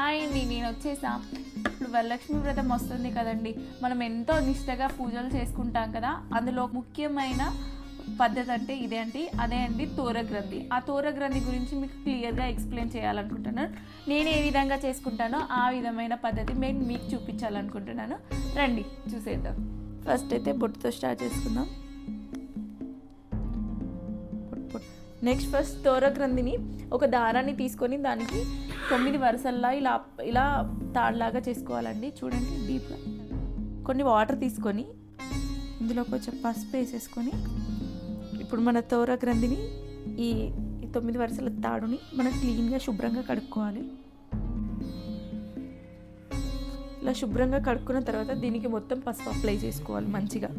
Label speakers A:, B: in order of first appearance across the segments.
A: Hi అండి నేను వచ్చేసా. ఇప్పుడు వరలక్ష్మి వ్రతం వస్తుంది కదండి. మనం ఎంతో నిష్టగా పూజలు చేసుకుంటాం కదా అందులో ముఖ్యమైన పద్ధతి అంటే ఇదే అండి. అదే అండి తోరగ్రంథి. ఆ తోరగ్రంథి గురించి మీకు క్లియర్గా ఎక్స్ప్లెయిన్ చేయాలనుకుంటున్నాను. నేను ఏ విధంగా చేసుకుంటానో ఆ విధమైన పద్ధతి నేను మీకు చూపించాలనుకుంటున్నాను. రండి చూసేద్దాం. ఫస్ట్ అయితే బొట్టుతో స్టార్ట్ చేసుకుందాం. నెక్స్ట్ ఫస్ట్ తోరగ్రంథిని ఒక దారాన్ని తీసుకొని దానికి తొమ్మిది వరుసల్లా ఇలా ఇలా తాడులాగా చేసుకోవాలండి. చూడండి డీప్గా. కొన్ని వాటర్ తీసుకొని ఇందులో కొంచెం పసుపు వేసేసుకొని ఇప్పుడు మన తోర గ్రంథిని ఈ ఈ తొమ్మిది వరుసల తాడుని మనం క్లీన్గా శుభ్రంగా కడుక్కోవాలి. ఇలా శుభ్రంగా కడుక్కున్న తర్వాత దీనికి మొత్తం పసుపు అప్లై చేసుకోవాలి మంచిగా.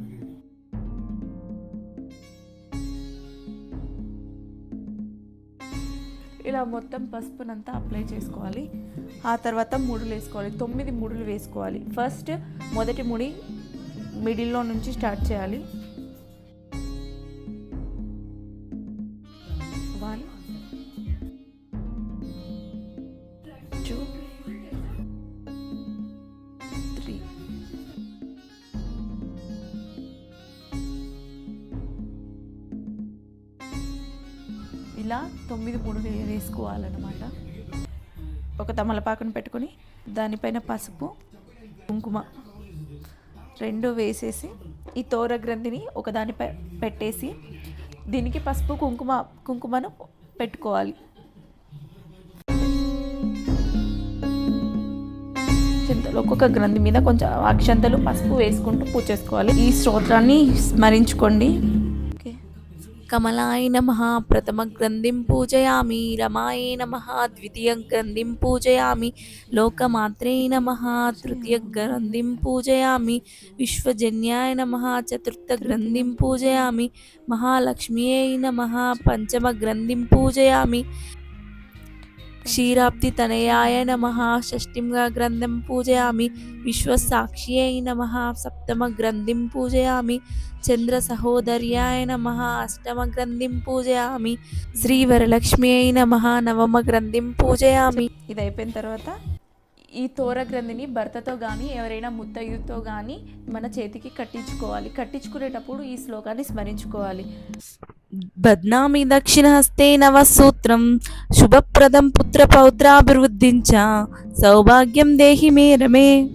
A: ఇలా మొత్తం పసుపునంతా అప్లై చేసుకోవాలి. ఆ తర్వాత ముడులు వేసుకోవాలి. తొమ్మిది ముడులు వేసుకోవాలి. ఫస్ట్ మొదటి ముడి మిడిల్లో నుంచి స్టార్ట్ చేయాలి. వన్ టూ ఇలా తొమ్మిది మూడు వేసుకోవాలన్నమాట. ఒక తమలపాకును పెట్టుకొని దానిపైన పసుపు కుంకుమ రెండు వేసేసి ఈ తోర గ్రంథిని ఒకదానిపై పెట్టేసి దీనికి పసుపు కుంకుమ కుంకుమను పెట్టుకోవాలి. అక్షంతలు ఒక్కొక్క గ్రంథి మీద కొంచెం అక్షంతలు పసుపు వేసుకుంటూ పూజ చేసుకోవాలి. ఈ స్తోత్రాన్ని స్మరించుకోండి. కమలాయ నమ ప్రథమ గ్రంథిం పూజయామి రమాయ నమ ద్వితీయ గ్రంథిం పూజయామి లోకమాత్రే నమ తృతీయ గ్రంథిం పూజయామి విశ్వజన్యాయ నమ చతుర్థ గ్రంథిం పూజయామి మహాలక్ష్మ్యై నమ పంచమ గ్రంథిం పూజయామి క్షీరాబ్ది తనయాయ నమ షష్ఠింగా గ్రంథం పూజయామి. విశ్వసాక్ష్యై నమ సప్తమ గ్రంథిం పూజయామి. చంద్ర సహోదర్యాయ నమ అష్టమ గ్రంథిం పూజయామి. శ్రీ వరలక్ష్మి అయి నమ నవమ గ్రంథిం పూజయామి. ఇది అయిపోయిన తర్వాత ఈ తోర గ్రంథిని భర్తతో కానీ ఎవరైనా ముత్తయ్యతో కానీ మన చేతికి కట్టించుకోవాలి. కట్టించుకునేటప్పుడు ఈ శ్లోకాన్ని స్మరించుకోవాలి. బద్నామి దక్షిణహస్తే నవసూత్రం శుభప్రదం పుత్ర పౌత్రాభివృద్ధించ సౌభాగ్యం దేహి మే రమే.